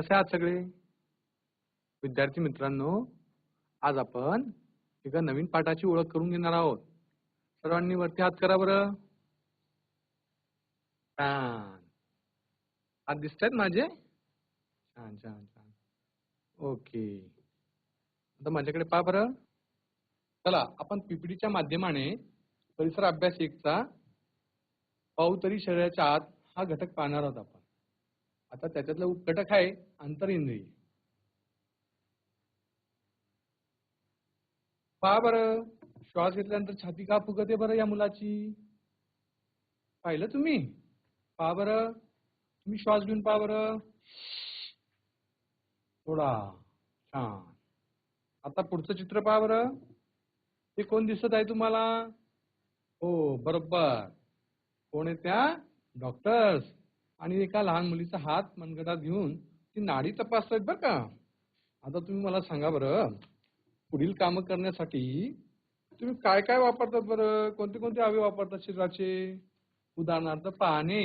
कसे आहात सगळे? विद्यार्थी मित्रांनो आज आपण एका नवीन पाठाची ओळख करून घेणार आहोत. सर्वांनी वरती हात करा बरं. छान. हात दिसत आहेत माझे? छान छान छान. ओके. आता माझ्याकडे पहा बरं. चला आपण पीपीडीच्या माध्यमाने परिसर अभ्यास एकचा पाऊतरी तरी शरीराच्या आत हा घटक पाहणार आहोत आपण. आता त्याच्यातला उपघटक आहे आंतरइंद्रिय. पहा बरं श्वास घेतल्यानंतर छाती का फुगते बरं या मुलाची? पाहिलं तुम्ही? पहा बरं तुम्ही श्वास घेऊन पहा बरं. थोडा छान. आता पुढचं चित्र पहा बरं. ते कोण दिसत आहे तुम्हाला? हो बरोबर. कोण आहे त्या? डॉक्टर्स. आणि एका लहान मुलीचा हात मनगटात घेऊन ती नाडी तपासतायत बरं का? आता तुम्ही मला सांगा बरं पुढील कामं करण्यासाठी तुम्ही काय काय वापरतात बरं? कोणते कोणते अवयव वापरतात शरीराचे? उदाहरणार्थ पाहणे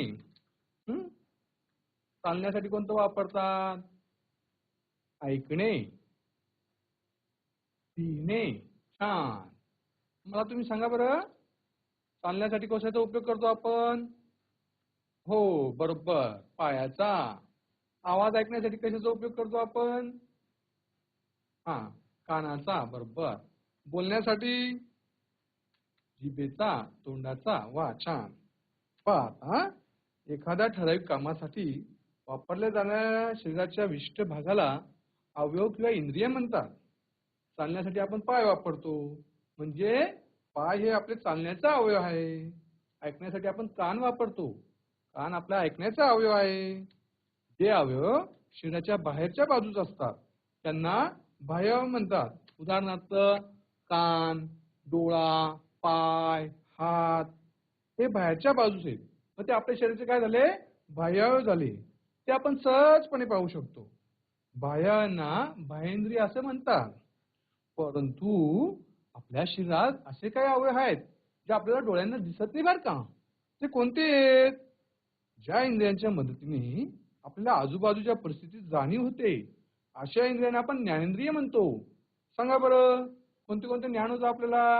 चालण्यासाठी कोणतं वापरतात? ऐकणे. पिणे छान. मला तुम्ही सांगा बरं चालण्यासाठी कशाचा उपयोग करतो आपण? हो बरोबर. पायाचा आवाज ऐकण्यासाठी कशाचा उपयोग करतो आपण? हा कानाचा बरोबर. बोलण्यासाठी जिभेचा तोंडाचा वा छान. पहा एखाद्या ठराविक कामासाठी वापरल्या जाणाऱ्या शरीराच्या विशिष्ट भागाला अवयव किंवा इंद्रिय म्हणतात. चालण्यासाठी आपण पाय वापरतो. म्हणजे पाय हे आपले चालण्याचा अवयव आहे. ऐकण्यासाठी आपण कान वापरतो. कान आपला ऐकण्याचा अवयव आहे. जे अवयव शरीराच्या बाहेरच्या बाजूस असतात त्यांना बाह्य म्हणतात. उदाहरणार्थ कान डोळा पाय हात हे बाहेरच्या बाजूस आहेत. मग ते आपल्या शरीराचे काय झाले? बाह्यावयव झाले. ते आपण सहजपणे पाहू शकतो. बाह्यांना बाहेंद्रिय असे म्हणतात. परंतु आपल्या शरीरात असे काही अवयव आहेत जे आपल्याला डोळ्यांना दिसत नाही बरं का? ते कोणते आहेत? ज्या इंद्रियांच्या मदतीने आपल्या आजूबाजूच्या परिस्थितीत जाणीव होते अशा इंद्रियांना आपण ज्ञानेंद्रिय म्हणतो. सांगा बरं कोणते कोणते ज्ञान होतं आपल्याला?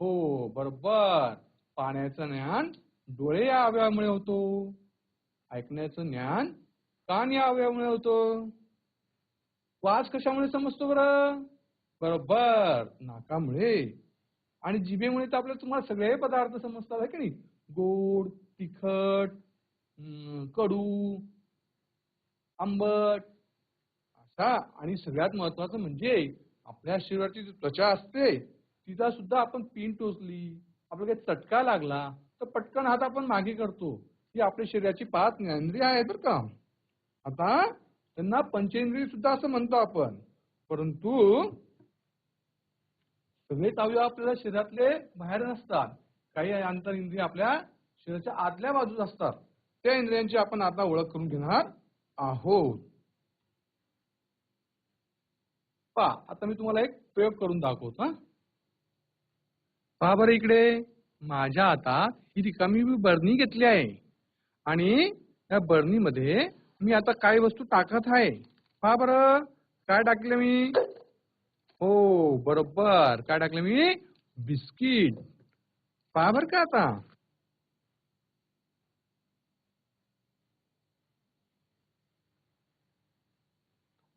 हो बरोबर. पाण्याचं ज्ञान डोळे या अवयवामुळे होतो. ऐकण्याचं ज्ञान कान या अवयवामुळे होतो. वास कशामुळे समजतो बरं? बरोबर नाकामुळे. आणि जिभेमुळे तर आपल्याला तुम्हाला सगळे पदार्थ समजतात की नाही? गोड तिखट कडू आंबट असा. आणि सगळ्यात महत्वाचं म्हणजे आपल्या शरीराची जी त्वचा असते तिचा सुद्धा आपण पिन टोचली आपल्याला काही चटका लागला तर पटकन हात आपण मागे करतो. ही आपल्या शरीराची पाच ज्ञानेंद्रिय आहे बरं का. आता त्यांना पंचेंद्रिय सुद्धा असं म्हणतो आपण. परंतु सगळेच अवयव आपल्याला शरीरातले बाहेर नसतात. काही अंतर इंद्रिय आपल्या शरीराच्या आतल्या बाजूस असतात. त्या इंद्रियांची आपण आता ओळख करून घेणार आहोत. पहा आता मी तुम्हाला एक प्रयोग करून दाखवतो पहा बरं इकडे. माझ्या हातात ही रिकामी मी बरणी घेतली आहे. आणि या बरणीमध्ये मी आता काही वस्तू टाकत आहे. पहा बरं काय टाकलं मी? हो बरोबर. काय टाकलं मी? बिस्किट. पहा बर का आता.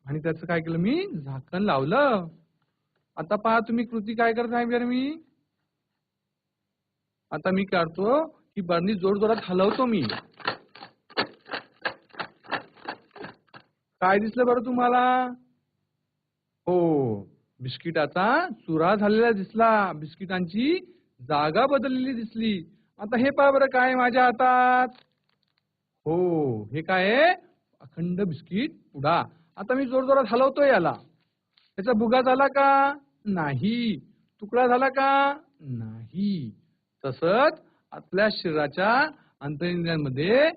आणि त्याचं काय केलं? मी झाकण लावलं. आता पहा तुम्ही कृती काय करत आहे बरं मी? आता मी काढतो ही बरणी जोर जोरात हलवतो मी. काय दिसलं बरं तुम्हाला? हो बिस्किटाचा चुरा झालेला दिसला. बिस्किटांची जागा बदललेली दिसली. आता हे पहा बरं काय माझ्या हातात. हो हे काय आहे? अखंड बिस्किट पुडा. आता मी जोरजोरात हलवतोय याला. त्याचा भुगा झाला का? नाही. तुकडा झाला का? नाही. तसंच आपल्या शरीराच्या अंतरिंद्रियांमध्ये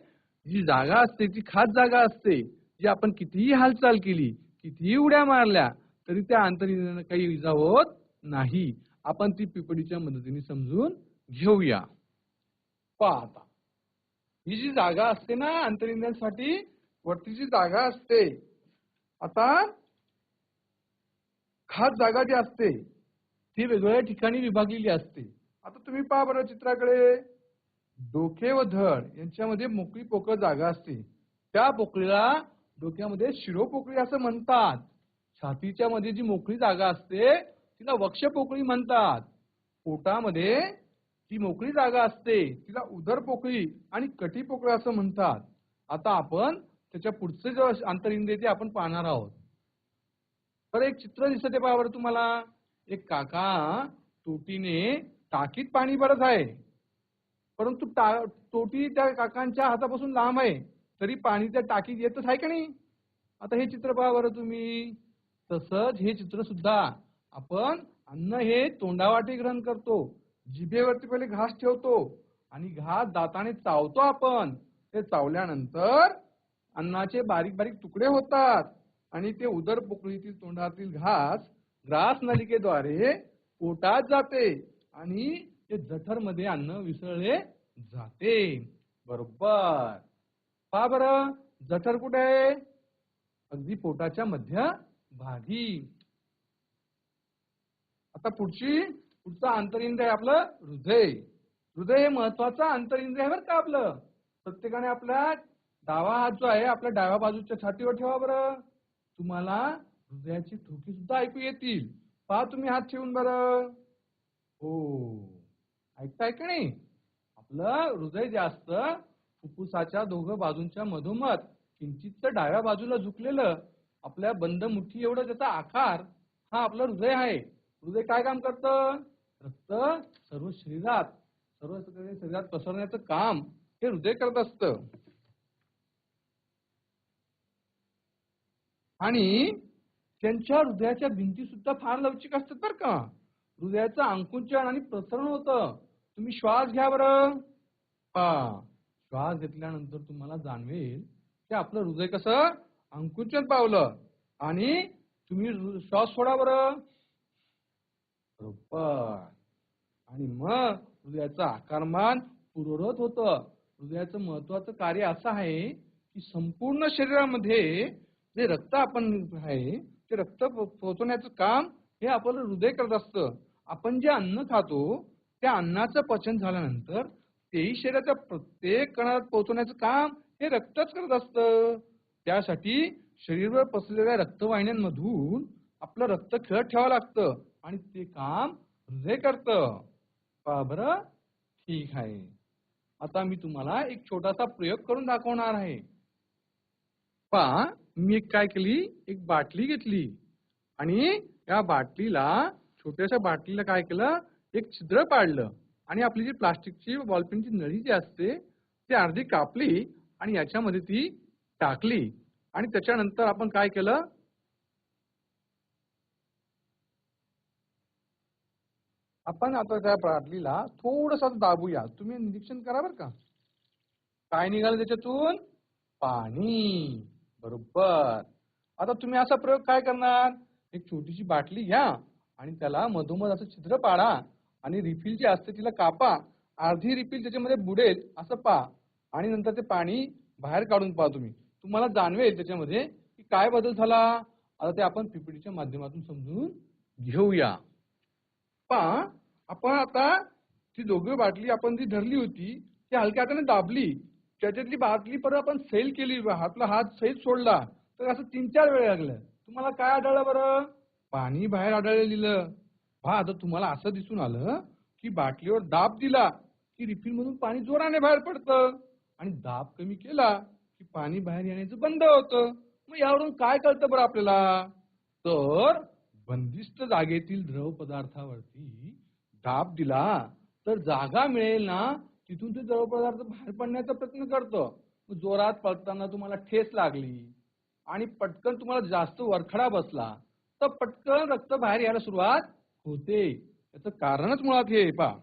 जी जागा असते ती खास जागा असते जी आपण कितीही हालचाल केली कितीही उड्या मारल्या तरी त्या अंतरिंद्रियांना काही इजा होत नाही. आपण ती पिपडीच्या मदतीने समजून घेऊया. पाहता ही जी जागा असते ना अंतरिंद्रियांसाठी वरती जी जागा असते आता खास जागा जी असते ती वेगवेगळ्या ठिकाणी विभागलेली असते. आता तुम्ही पहा बरं चित्राकडे. डोके व धड यांच्यामध्ये मोकळी पोकळ जागा असते. त्या पोकळीला डोक्यामध्ये शिरोपोकळी असं म्हणतात. छातीच्या मध्ये जी मोकळी जागा असते तिला वक्ष पोकळी म्हणतात. पोटामध्ये ती मोकळी जागा असते तिला उदर पोकळी आणि कटी पोकळी असं म्हणतात. आता आपण त्याच्या पुढचे जो आंतरिंद्रिय ते आपण पाहणार आहोत. तर एक चित्र दिसत पहा बरं तुम्हाला. एक काका तोटीने टाकीत पाणी भरत आहे. परंतु टा- तोटी त्या काकांच्या हातापासून लांब आहे. तरी पाणी त्या टाकीत येतच आहे का नाही? आता हे चित्र पहा बरं तुम्ही. तसंच हे चित्र सुद्धा आपण अन्न हे तोंडावाटे ग्रहण करतो. जिभेवरती पहिले घास ठेवतो आणि घास दाताने चावतो आपण. ते चावल्यानंतर अन्नाचे बारीक बारीक तुकडे होतात आणि ते उदर पोकळीतील तोंडातील घास ग्रास नलिकेद्वारे पोटात जाते आणि ते जठरमध्ये अन्न विसळले जाते. बरोबर. पहा बर जठर कुठे आहे? अगदी पोटाच्या मध्य भागी आता पुढची पुढचा आंतरिंद्र आहे आपलं हृदय. हृदय हे महत्वाचं आंतरिंद्रिय आहे बरं का आपलं? प्रत्येकाने आपल्या डावा हात जो आहे आपल्या डाव्या बाजूच्या छातीवर ठेवा बरं. तुम्हाला हृदयाची ठोकी सुद्धा ऐकू येतील. पहा तुम्ही हात ठेवून बरं. हो. ऐकताय का नाही? आपलं हृदय जास्त फुफ्फुसाच्या दोघं बाजूंच्या मधोमध किंचित डाव्या बाजूला झुकलेलं आपल्या बंद मुठी एवढं त्याचा आकार हा आपलं हृदय आहे. हृदय काय काम करतं? रक्त सर्व शरीरात सर्व शरीरात पसरण्याचं काम हे हृदय करत असतं. आणि त्यांच्या हृदयाच्या भिंती सुद्धा फार लवचिक असतात बरं का. हृदयाचं अंकुंचन आणि प्रसरण होतं. तुम्ही श्वास घ्या बरं. हा श्वास घेतल्यानंतर तुम्हाला जाणवेल की आपलं हृदय कसं अंकुंचन पावलं. आणि तुम्ही श्वास सोडा बरं. बरोबर. आणि मग हृदयाचं आकारमान पूर्वरत होतं. हृदयाचं महत्वाचं कार्य असं आहे की संपूर्ण शरीरामध्ये जे रक्त आपण आहे ते रक्त पोहोचवण्याचं काम हे आपलं हृदय करत असतं. आपण जे अन्न खातो त्या अन्नाचं पचन झाल्यानंतर तेही शरीराच्या प्रत्येक कणात पोहोचवण्याचं काम हे रक्तच करत असतं. त्यासाठी शरीरवर पसरलेल्या रक्तवाहिन्यांमधून आपलं रक्त खेळत ठेवावं लागतं आणि ते काम हृदय करतं. बर ठीक आहे. आता मी तुम्हाला एक छोटासा प्रयोग करून दाखवणार आहे. पहा मी एक काय केली? एक बाटली घेतली. आणि या बाटलीला छोट्याशा बाटलीला काय केलं? एक छिद्र पाडलं. आणि आपली जी प्लास्टिकची बॉलपेनची नळी जी असते ती अर्धी कापली आणि याच्यामध्ये ती टाकली. आणि त्याच्यानंतर आपण काय केलं? आपण आता त्या बाटलीला थोडस दाबूया. तुम्ही निरीक्षण करा बरं का. काय निघालं त्याच्यातून? पाणी. बरोबर. आता तुम्ही असा प्रयोग काय करणार? एक छोटीशी बाटली घ्या आणि त्याला मधोमध असं छिद्र पाडा आणि रिफिल जी असते तिला कापा. अर्धी रिफिल त्याच्यामध्ये बुडेल असं पहा आणि नंतर ते पाणी बाहेर काढून पहा तुम्ही. तुम्हाला जाणवेल त्याच्यामध्ये की काय बदल झाला. आता ते आपण पीपीटीच्या माध्यमातून समजून घेऊया. पहा आपण आता ती दोघी बाटली आपण जी धरली होती ती हलक्या हाताने दाबली. त्याच्यातली बाटली परत आपण सेल केली हातला हात सैल सोडला तर असं तीन चार वेळ लागलं. तुम्हाला काय आढळलं बरं? पाणी बाहेर आढळलेलं पहा आता तुम्हाला असं दिसून आलं की बाटलीवर दाब दिला की रिफिल मधून पाणी जोराने बाहेर पडतं. आणि दाब कमी केला की पाणी बाहेर येण्याचं बंद होतं. मग यावरून काय कळतं बरं आपल्याला? तर बंदिस्त जागेतील द्रव पदार्थावरती दाब दिला तर जागा मिळेल ना तिथून ते द्रव पदार्थ बाहेर पडण्याचा प्रयत्न करतो. जोरात पडताना तुम्हाला ठेस लागली आणि पटकन तुम्हाला जास्त वरखडा बसला तर पटकन रक्त बाहेर यायला सुरुवात होते. याचं कारणच मुळात हे पा पहा.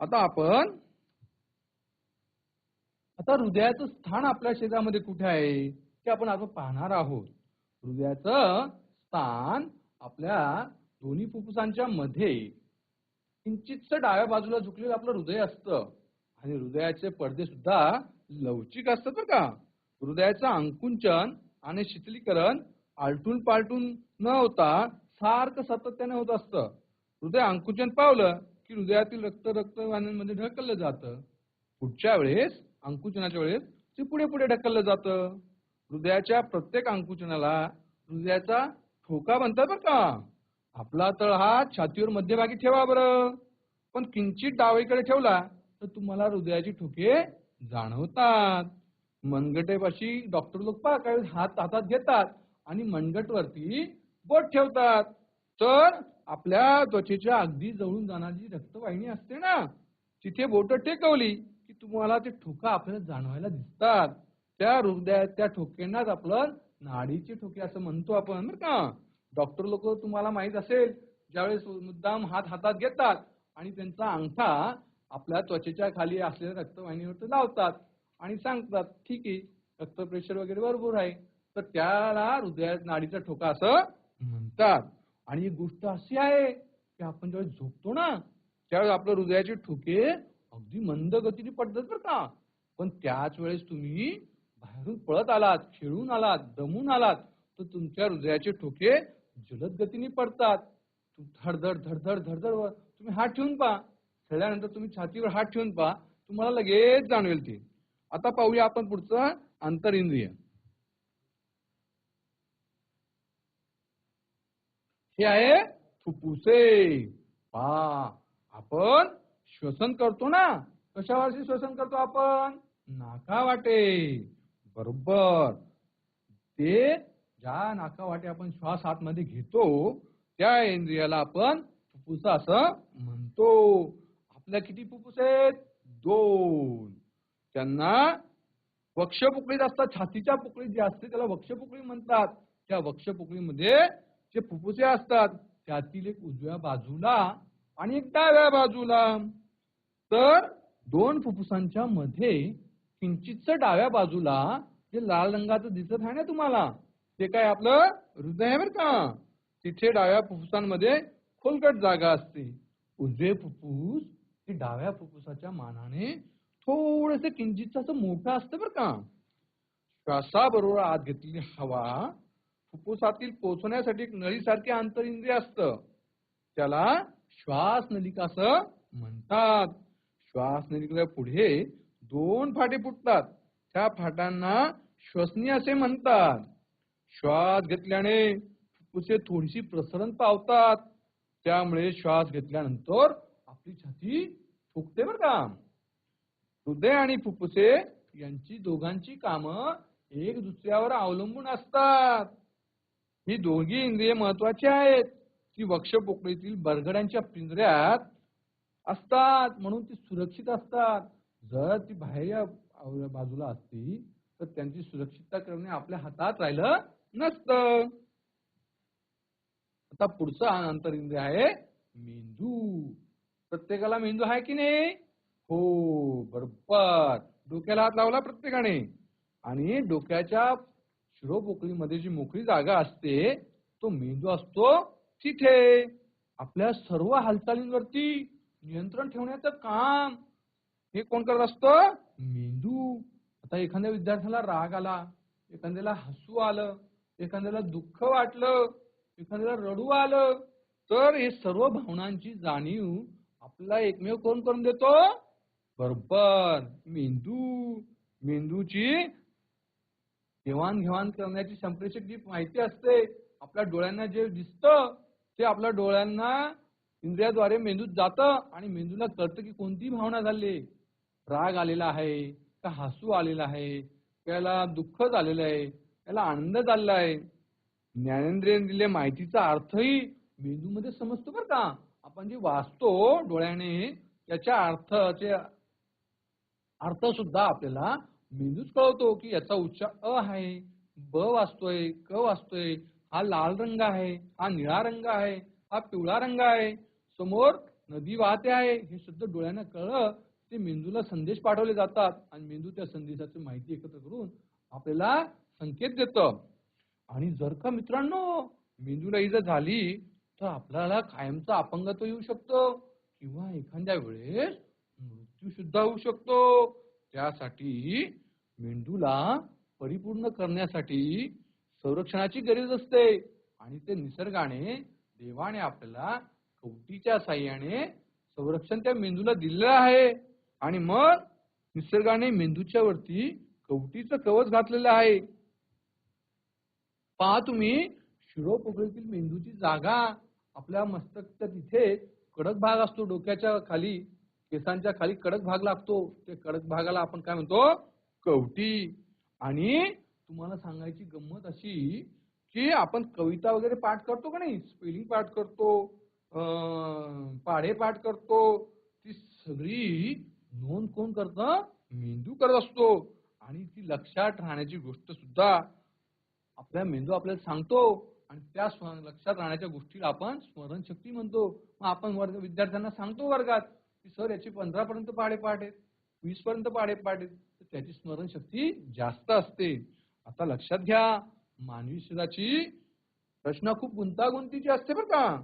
आता आपण आता हृदयाचं स्थान आपल्या शरीरामध्ये कुठे आहे ते आपण आता पाहणार आहोत. हृदयाचं स्थान आपल्या दोन्ही फुफ्फुसांच्या मध्ये. किंचितच डाव्या बाजूला झुकलेलं आपलं हृदय असतं. आणि हृदयाचे पडदे सुद्धा लवचिक असतात बरं का. हृदयाचं अंकुंचन आणि शिथिलीकरण आलटून पालटून न होता सारखं सातत्याने होत असतं. हृदय अंकुचन पावलं की हृदयातील रक्त रक्तवाहिन्यांमध्ये ढकललं जातं. पुढच्या वेळेस अंकुचनाच्या वेळेस ते पुढे पुढे ढकललं जातं. हृदयाच्या प्रत्येक अंकुचनाला हृदयाचा ठोका म्हणतात बरं का. आपला तळ हा छातीवर मध्यभागी ठेवा बरं. पण किंचित डावीकडे ठेवला तर तुम्हाला हृदयाचे ठोके जाणवतात. मनगटेपाशी डॉक्टर लोक पहा काही हात हातात घेतात आणि मनगटवरती बोट ठेवतात. तर आपल्या त्वचेच्या अगदी जवळून जाणारी रक्तवाहिनी असते ना तिथे बोट टेकवली की तुम्हाला ते ठोका आपल्याला जाणवायला दिसतात. त्या हृदयात त्या ठोक्यांनाच आपलं नाडीचे ठोके असं म्हणतो आपण बरं का. डॉक्टर लोक तुम्हाला माहीत असेल ज्यावेळेस मुद्दाम हात हातात घेतात आणि त्यांचा अंगठा आपल्या त्वचेच्या खाली असलेल्या रक्तवाहिनीवर लावतात आणि सांगतात ठीक आहे रक्त प्रेशर वगैरे बरोबर आहे. तर त्याला हृदयात नाडीचा ठोका असं म्हणतात. आणि एक गोष्ट अशी आहे की आपण ज्यावेळेस झोपतो ना त्यावेळेस आपल्या हृदयाचे ठोके अगदी मंद गतीने पडतात बरं का. पण त्याच वेळेस तुम्ही बाहेरून पळत आलात खेळून आलात दमून आलात तर तुमच्या हृदयाचे ठोके जलद गतीने पडतात. धडधड धडधड धडधड तुम्ही हात ठेवून पहा. खेळल्यानंतर तुम्ही छातीवर हात ठेवून पहा तुम्हाला लगेच जाणवेल ते. आता पाहूया आपण पुढचं आंतरिंद्रिय हे आहे फुप्फुसे पा आपण श्वसन करतो ना? कशावरती श्वसन करतो आपण? नाका वाटे बरोबर. ते ज्या नाका वाटे आपण श्वास आतमध्ये घेतो त्या इंद्रियाला आपण फुप्फुस असं म्हणतो. आपल्या किती फुफ्फुस आहेत? दोन. त्यांना वक्षपोकळीत असतात. छातीच्या पोकळीत जे असते त्याला वक्षपुकळी म्हणतात. त्या वक्षपुकळीमध्ये जे फुफ्फुसे असतात त्यातील एक उजव्या बाजूला आणि एक डाव्या बाजूला. तर दोन फुफ्फुसांच्या मध्ये किंचितच डाव्या बाजूला जे लाल रंगाचं दिसत आहे ना तुम्हाला ते काय आपलं हृदय आहे बरं का? तिथे डाव्या फुफ्फुसांमध्ये खोलकट जागा असते. उजवे फुफ्फुस की डाव्या फुफ्फुसाच्या मानाने थोडस किंचित असं मोठं असतं बरं का. श्वासाबरोबर आत घेतलेली हवा फुफ्फुसातील पोचण्यासाठी एक नळीसारखे आंतरिंद्रिय असतं. त्याला श्वास नलिका असं म्हणतात. श्वास नलिकेच्या पुढे दोन फाटे फुटतात. त्या फाटांना श्वसनी असे म्हणतात. श्वास घेतल्याने फुफ्फुसे थोडीशी प्रसरण पावतात. त्यामुळे श्वास घेतल्यानंतर आपली छाती फुकते बर का? हृदय आणि फुफ्फुसे यांची दोघांची कामं एक दुसऱ्यावर अवलंबून असतात. ही दोघी इंद्रिय महत्वाची आहेत. ती वक्षपोकळीतील बरगड्यांच्या पिंजऱ्यात असतात. म्हणून ती सुरक्षित असतात. जर ती बाहेर बाजूला असती तर त्यांची सुरक्षितता करणे आपल्या हातात राहिलं नसतं. आता पुढचं अंतरिंद्रिय आहे मेंदू. प्रत्येकाला मेंदू आहे की नाही? हो बरोबर. डोक्याला हात लावला प्रत्येकाने. आणि डोक्याच्या शिरोपोकळीमध्ये जी मोकळी जागा असते तो मेंदू असतो तिथे. आपल्या सर्व हालचालींवरती नियंत्रण ठेवण्याचं काम. हे कोण करत असतं? मेंदू. आता एखाद्या विद्यार्थ्याला राग आला एखाद्याला हसू आलं एखाद्याला दुःख वाटलं एखाद्याला रडू आलं तर हे सर्व भावनांची जाणीव आपला एकमेव कोण करून देतो? बरोबर. मेंदू. मेंदूची देवाणघेवाण करण्याची संप्रेषक जी माहिती असते आपल्या डोळ्यांना जे दिसतं ते आपल्या डोळ्यांना इंद्रियाद्वारे मेंदूत जातं आणि मेंदूला कळतं की कोणती भावना झाली राग आलेला आहे का हसू आलेला आहे त्याला दुःख झालेलं आहे त्याला आनंद झालेला आहे. ज्ञानेंद्रियाने दिलेल्या माहितीचा अर्थही मेंदूमध्ये समजतो बरं का आपण जी वाचतो डोळ्याने त्याच्या अर्थाचे अर्थ सुद्धा आपल्याला मेंदूच कळवतो की याचा उच्चार अ आहे ब वाचतोय क वाचतोय हा लाल रंग आहे हा निळा रंग आहे हा पिवळा रंग आहे समोर नदी वाहते आहे हे सुद्धा डोळ्यांना कळलं ते मेंदूला संदेश पाठवले जातात आणि मेंदू त्या संदेशाची माहिती एकत्र करून आपल्याला संकेत देत. आणि जर का मित्रांनो मेंदूला इजा झाली तर आपल्याला कायमचा अपंगत्व येऊ शकतो. किंवा एखाद्या वेळेस मृत्यू सुद्धा होऊ शकतो. त्यासाठी मेंदूला परिपूर्ण करण्यासाठी संरक्षणाची गरज असते. आणि ते निसर्गाने देवाने आपल्याला कवटीच्या साह्याने संरक्षण त्या मेंदूला दिलेलं आहे. आणि मग निसर्गाने मेंदूच्या वरती कवटीचं कवच घातलेलं आहे. पहा तुम्ही शिरोपोकळीतील मेंदूची जागा आपल्या मस्तकच्या तिथे कडक भाग असतो. डोक्याच्या खाली केसांच्या खाली कडक भाग लागतो. ते कडक भागाला आपण काय म्हणतो? कवटी. आणि तुम्हाला सांगायची गंमत अशी की आपण कविता वगैरे पाठ करतो का नाही? स्पेलिंग पाठ करतो पाढे पाठ करतो. ती सगळी नोंद कोण करतं? मेंदू करत असतो. आणि ती लक्षात राहण्याची गोष्ट सुद्धा आपल्या मेंदू आपल्याला सांगतो. आणि त्या लक्षात राहण्याच्या गोष्टीला आपण स्मरणशक्ती म्हणतो. मग आपण वर्ग विद्यार्थ्यांना सांगतो वर्गात की सर याची पंधरा पर्यंत पाढे पाठ आहेत वीस पर्यंत पाढे पाठ आहेत. तर त्याची स्मरणशक्ती जास्त असते. आता लक्षात घ्या मानवी शरीराची रचना खूप गुंतागुंतीची असते बरं का.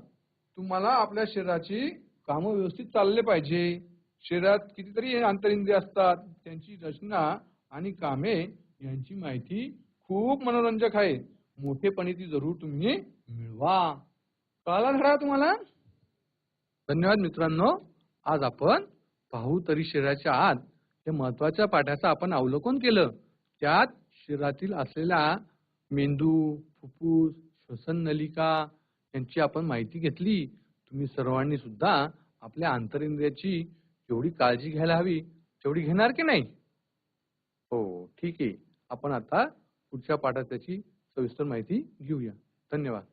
तुम्हाला आपल्या शरीराची कामं व्यवस्थित चालले पाहिजे. शरीरात कितीतरी आंतरिंद्रिय असतात. त्यांची रचना आणि कामे यांची माहिती खूप मनोरंजक आहे. मोठेपणी ती जरूर तुम्ही मिळवा. कळाला धडा तुम्हाला? धन्यवाद मित्रांनो. आज आपण पाहू तरी शरीराच्या आत या महत्त्वाच्या पाठाचं आपण अवलोकन केलं. त्यात शरीरातील असलेल्या मेंदू फुफ्फुस श्वसन नलिका यांची आपण माहिती घेतली. तुम्ही सर्वांनी सुद्धा आपल्या आंतरिंद्रियाची जेवढी काळजी घ्यायला हवी तेवढी घेणार की नाही? हो ठीक आहे. आपण आता पुढच्या पाठात त्याची सविस्तर माहिती घेऊया. धन्यवाद.